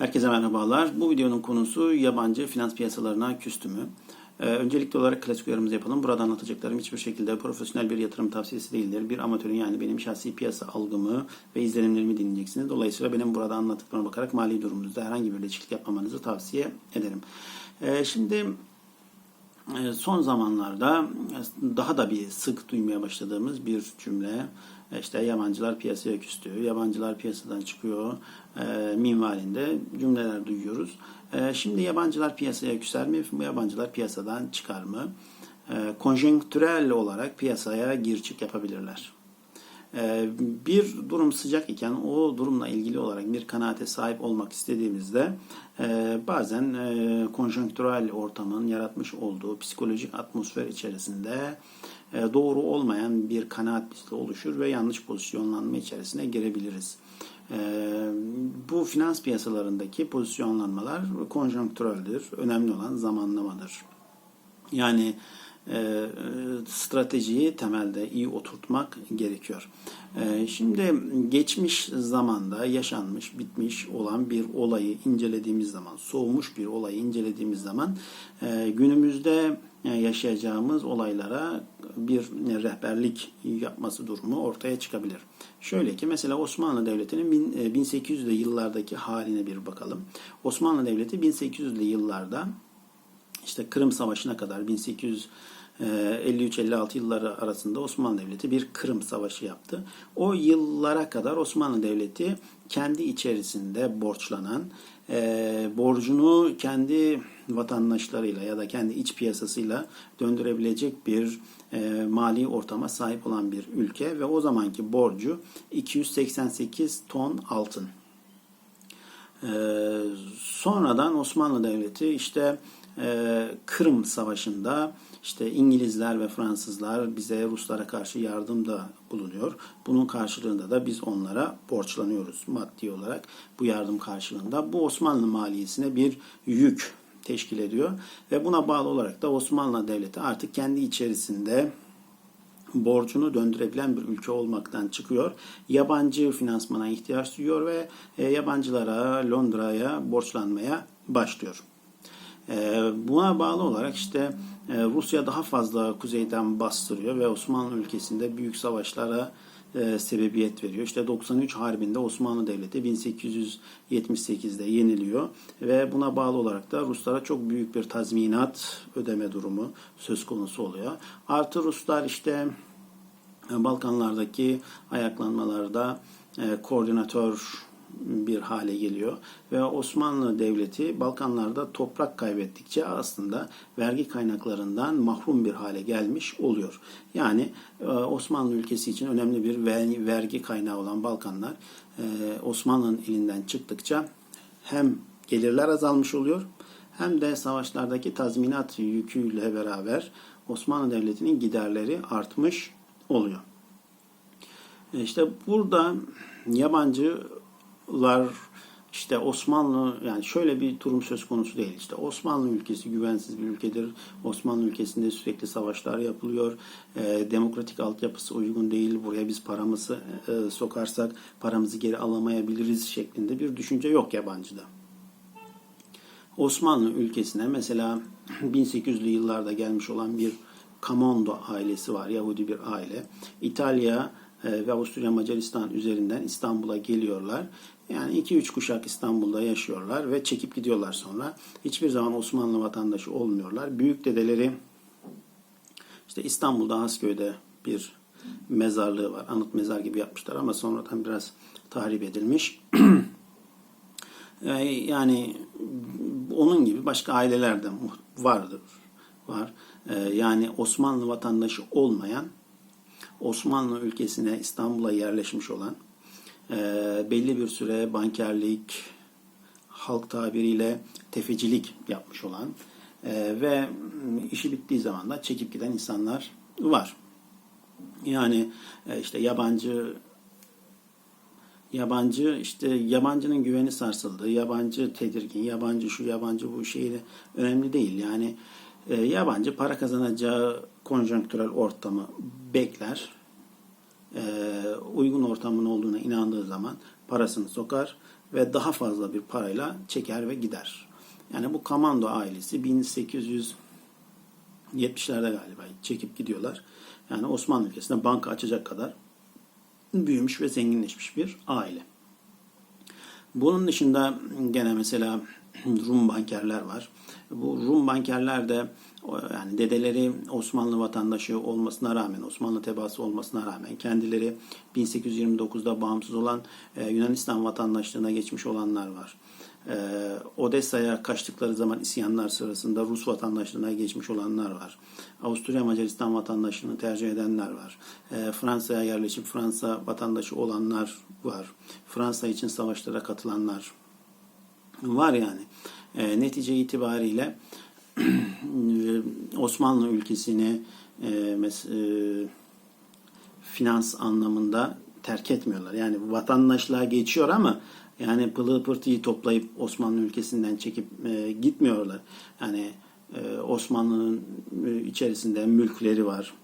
Herkese merhabalar. Bu videonun konusu yabancı finans piyasalarına küstü mü? Ee, öncelikli olarak klasik uyarımızı yapalım. Burada anlatacaklarım hiçbir şekilde profesyonel bir yatırım tavsiyesi değildir. Bir amatörün yani benim şahsi piyasa algımı ve izlenimlerimi dinleyeceksiniz. Dolayısıyla benim burada anlattıklarıma bakarak mali durumunuzda herhangi bir değişiklik yapmamanızı tavsiye ederim. Ee, şimdi e, son zamanlarda daha da bir sık duymaya başladığımız bir cümle işte yabancılar piyasaya küstü, yabancılar piyasadan çıkıyor e, minvalinde cümleler duyuyoruz. E, şimdi yabancılar piyasaya küser mi? Yabancılar piyasadan çıkar mı? E, konjonktürel olarak piyasaya gir çık yapabilirler. E, bir durum sıcak iken o durumla ilgili olarak bir kanaate sahip olmak istediğimizde e, bazen e, konjonktürel ortamın yaratmış olduğu psikolojik atmosfer içerisinde doğru olmayan bir kanaat bizde oluşur ve yanlış pozisyonlanma içerisine girebiliriz. E, bu finans piyasalarındaki pozisyonlanmalar konjonktüreldir. Önemli olan zamanlamadır. Yani e, stratejiyi temelde iyi oturtmak gerekiyor. E, şimdi geçmiş zamanda yaşanmış, bitmiş olan bir olayı incelediğimiz zaman, soğumuş bir olayı incelediğimiz zaman e, günümüzde yaşayacağımız olaylara bir rehberlik yapması durumu ortaya çıkabilir. Şöyle ki mesela Osmanlı Devleti'nin 1800'lü yıllardaki haline bir bakalım. Osmanlı Devleti 1800'lü yıllarda işte Kırım Savaşı'na kadar 1853-56 yılları arasında Osmanlı Devleti bir Kırım Savaşı yaptı. O yıllara kadar Osmanlı Devleti kendi içerisinde borçlanan, e, borcunu kendi vatandaşlarıyla ya da kendi iç piyasasıyla döndürebilecek bir e, mali ortama sahip olan bir ülke ve o zamanki borcu 288 ton altın. E, sonradan Osmanlı Devleti işte e, Kırım Savaşı'nda işte İngilizler ve Fransızlar bize Ruslara karşı yardımda bulunuyor. Bunun karşılığında da biz onlara borçlanıyoruz maddi olarak bu yardım karşılığında. Bu Osmanlı maliyesine bir yük teşkil ediyor ve buna bağlı olarak da Osmanlı Devleti artık kendi içerisinde borcunu döndürebilen bir ülke olmaktan çıkıyor. Yabancı finansmana ihtiyaç duyuyor ve e, yabancılara Londra'ya borçlanmaya başlıyor. Ee, buna bağlı olarak işte e, Rusya daha fazla kuzeyden bastırıyor ve Osmanlı ülkesinde büyük savaşlara e, sebebiyet veriyor. İşte 93 Harbi'nde Osmanlı Devleti 1878'de yeniliyor ve buna bağlı olarak da Ruslara çok büyük bir tazminat ödeme durumu söz konusu oluyor. Artı Ruslar işte e, Balkanlardaki ayaklanmalarda koordinatör bir hale geliyor ve Osmanlı Devleti Balkanlarda toprak kaybettikçe aslında vergi kaynaklarından mahrum bir hale gelmiş oluyor. Yani e, Osmanlı ülkesi için önemli bir vergi kaynağı olan Balkanlar e, Osmanlı'nın elinden çıktıkça hem gelirler azalmış oluyor hem de savaşlardaki tazminat yüküyle beraber Osmanlı Devleti'nin giderleri artmış oluyor. E, işte burada yabancı lar işte Osmanlı yani şöyle bir durum söz konusu değil. İşte Osmanlı ülkesi güvensiz bir ülkedir. Osmanlı ülkesinde sürekli savaşlar yapılıyor. E, demokratik altyapısı uygun değil. Buraya biz paramızı e, sokarsak paramızı geri alamayabiliriz şeklinde bir düşünce yok yabancıda. Osmanlı ülkesine mesela 1800'lü yıllarda gelmiş olan bir Kamondo ailesi var. Yahudi bir aile. İtalya ve Avusturya Macaristan üzerinden İstanbul'a geliyorlar yani 2-3 kuşak İstanbul'da yaşıyorlar ve çekip gidiyorlar sonra. Hiçbir zaman Osmanlı vatandaşı olmuyorlar. Büyük dedeleri işte İstanbul'da Hasköy'de bir mezarlığı var. Anıt mezar gibi yapmışlar ama sonradan biraz tahrip edilmiş. yani onun gibi başka aileler de vardır. Var. Ee, yani Osmanlı vatandaşı olmayan Osmanlı ülkesine İstanbul'a yerleşmiş olan e, belli bir süre bankerlik, halk tabiriyle tefecilik yapmış olan e, ve işi bittiği zaman da çekip giden insanlar var. Yani e, işte yabancı yabancı işte yabancının güveni sarsıldı, yabancı tedirgin, yabancı şu yabancı bu şeyle önemli değil. Yani e, yabancı para kazanacağı konjonktürel ortamı bekler e, uygun ortamın olduğuna inandığı zaman parasını sokar ve daha fazla bir parayla çeker ve gider. Yani bu Kamando ailesi 1870'lerde galiba çekip gidiyorlar. Yani Osmanlı ülkesinde banka açacak kadar büyümüş ve zenginleşmiş bir aile. Bunun dışında gene mesela Rum bankerler var. Bu Rum bankerler de yani dedeleri Osmanlı vatandaşı olmasına rağmen, Osmanlı tebaası olmasına rağmen kendileri 1829'da bağımsız olan e, Yunanistan vatandaşlığına geçmiş olanlar var. E, Odessa'ya kaçtıkları zaman isyanlar sırasında Rus vatandaşlığına geçmiş olanlar var. Avusturya Macaristan vatandaşlığını tercih edenler var. E, Fransa'ya yerleşip Fransa vatandaşı olanlar var. Fransa için savaşlara katılanlar var yani. E, netice itibariyle Osmanlı ülkesini e, mes- e, finans anlamında terk etmiyorlar. Yani vatandaşlığa geçiyor ama yani pılı pırtıyı toplayıp Osmanlı ülkesinden çekip e, gitmiyorlar. Yani e, Osmanlı'nın e, içerisinde mülkleri var.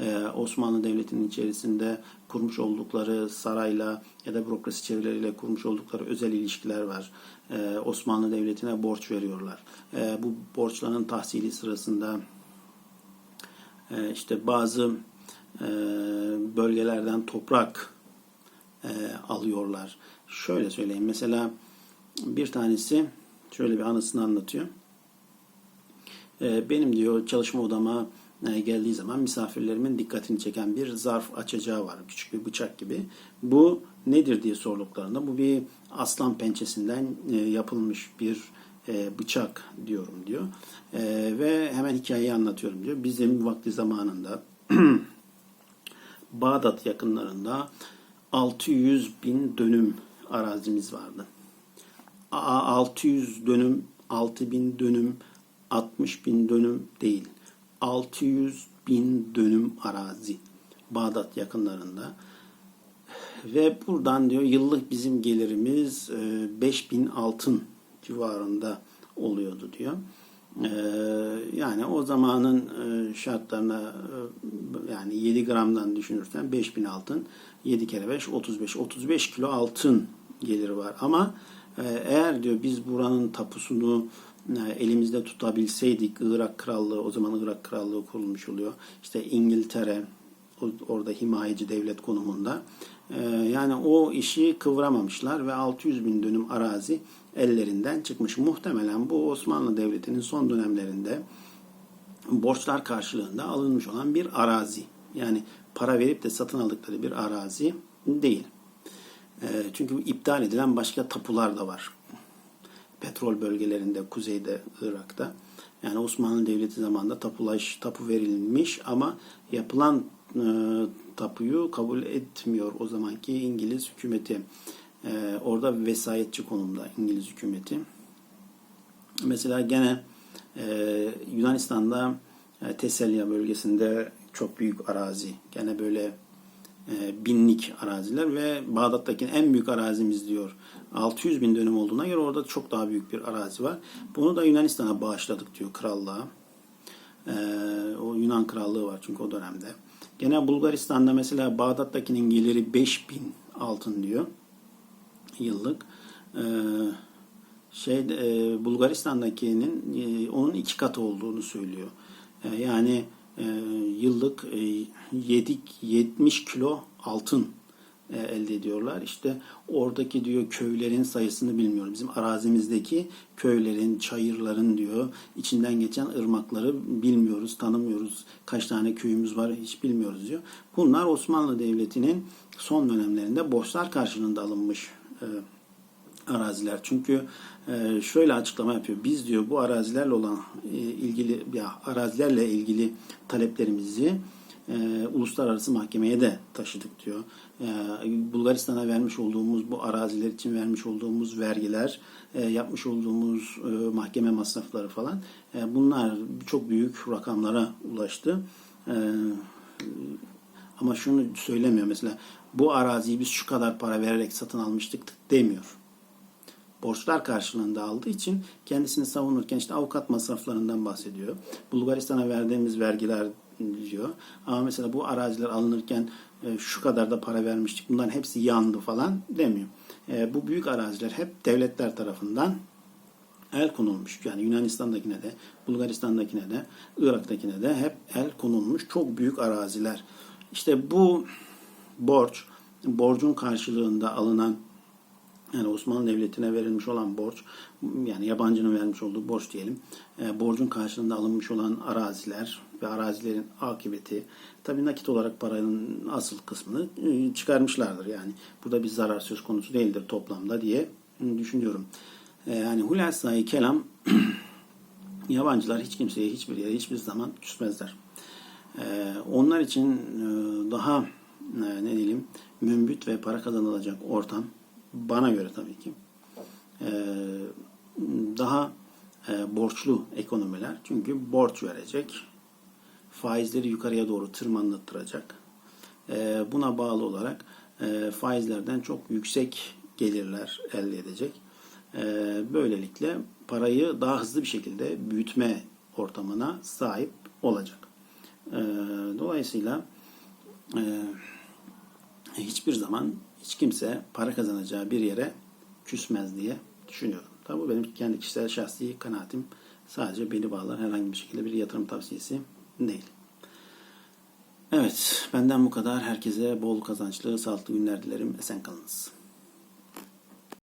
E, Osmanlı Devleti'nin içerisinde kurmuş oldukları sarayla ya da bürokrasi çevreleriyle kurmuş oldukları özel ilişkiler var. E, Osmanlı Devleti'ne borç veriyorlar. E, bu borçların tahsili sırasında e, işte bazı e, bölgelerden toprak e, alıyorlar. Şöyle söyleyeyim. Mesela bir tanesi şöyle bir anısını anlatıyor. Benim diyor çalışma odama geldiği zaman misafirlerimin dikkatini çeken bir zarf açacağı var. Küçük bir bıçak gibi. Bu nedir diye sorduklarında bu bir aslan pençesinden e, yapılmış bir e, bıçak diyorum diyor. E, ve hemen hikayeyi anlatıyorum diyor. Bizim vakti zamanında Bağdat yakınlarında 600 bin dönüm arazimiz vardı. A- 600 dönüm, 6 bin dönüm, 60 bin dönüm değil. 600 bin dönüm arazi Bağdat yakınlarında. Ve buradan diyor yıllık bizim gelirimiz e, 5000 altın civarında oluyordu diyor. E, Yani o zamanın e, şartlarına e, yani 7 gramdan düşünürsen 5000 altın 7 kere 5 35 35 kilo altın geliri var ama e, eğer diyor biz buranın tapusunu e, elimizde tutabilseydik Irak Krallığı o zaman Irak Krallığı kurulmuş oluyor. İşte İngiltere orada himayeci devlet konumunda. Ee, yani o işi kıvıramamışlar ve 600 bin dönüm arazi ellerinden çıkmış. Muhtemelen bu Osmanlı Devleti'nin son dönemlerinde borçlar karşılığında alınmış olan bir arazi. Yani para verip de satın aldıkları bir arazi değil. Ee, çünkü iptal edilen başka tapular da var. Petrol bölgelerinde, kuzeyde, Irak'ta. Yani Osmanlı Devleti zamanında tapulaş, tapu verilmiş ama yapılan e, tapuyu kabul etmiyor o zamanki İngiliz hükümeti. E, orada vesayetçi konumda İngiliz hükümeti. Mesela gene e, Yunanistan'da e, Teselya bölgesinde çok büyük arazi. Gene böyle e, binlik araziler ve Bağdat'taki en büyük arazimiz diyor. 600 bin dönüm olduğuna göre orada çok daha büyük bir arazi var. Bunu da Yunanistan'a bağışladık diyor krallığa. E, o Yunan krallığı var çünkü o dönemde. Gene Bulgaristan'da mesela Bağdat'takinin geliri 5000 altın diyor yıllık. E, şey Bulgaristan'dakinin onun iki katı olduğunu söylüyor. E, yani e, yıllık e, yedik 70 kilo altın e, elde ediyorlar. İşte oradaki diyor köylerin sayısını bilmiyorum. Bizim arazimizdeki köylerin, çayırların diyor içinden geçen ırmakları bilmiyoruz, tanımıyoruz. Kaç tane köyümüz var hiç bilmiyoruz diyor. Bunlar Osmanlı Devleti'nin son dönemlerinde borçlar karşılığında alınmış e, araziler. Çünkü e, şöyle açıklama yapıyor. Biz diyor bu arazilerle olan e, ilgili ya arazilerle ilgili taleplerimizi e, uluslararası mahkemeye de taşıdık diyor. E, Bulgaristan'a vermiş olduğumuz bu araziler için vermiş olduğumuz vergiler, e, yapmış olduğumuz e, mahkeme masrafları falan e, bunlar çok büyük rakamlara ulaştı. E, ama şunu söylemiyor mesela bu araziyi biz şu kadar para vererek satın almıştık demiyor borçlar karşılığında aldığı için kendisini savunurken işte avukat masraflarından bahsediyor. Bulgaristan'a verdiğimiz vergiler diyor. Ama mesela bu araziler alınırken e, şu kadar da para vermiştik. Bunların hepsi yandı falan demiyor. e, bu büyük araziler hep devletler tarafından el konulmuş. Yani Yunanistan'dakine de, Bulgaristan'dakine de, Irak'takine de hep el konulmuş çok büyük araziler. İşte bu borç, borcun karşılığında alınan yani Osmanlı Devleti'ne verilmiş olan borç, yani yabancının vermiş olduğu borç diyelim, e, borcun karşılığında alınmış olan araziler ve arazilerin akıbeti, tabii nakit olarak paranın asıl kısmını e, çıkarmışlardır. Yani burada bir zarar söz konusu değildir toplamda diye düşünüyorum. E, yani hulasayı kelam yabancılar hiç kimseye hiçbir yere hiçbir zaman küsmezler. E, onlar için e, daha e, ne diyelim mümbit ve para kazanılacak ortam bana göre tabii ki e, daha e, borçlu ekonomiler. Çünkü borç verecek, faizleri yukarıya doğru tırmanlattıracak. E, buna bağlı olarak faizlerden çok yüksek gelirler elde edecek. Böylelikle parayı daha hızlı bir şekilde büyütme ortamına sahip olacak. Dolayısıyla e, hiçbir zaman hiç kimse para kazanacağı bir yere küsmez diye düşünüyorum. Tabi bu benim kendi kişisel şahsi kanaatim. Sadece beni bağlar herhangi bir şekilde bir yatırım tavsiyesi değil. Evet, benden bu kadar. Herkese bol kazançlı, sağlıklı günler dilerim. Esen kalınız.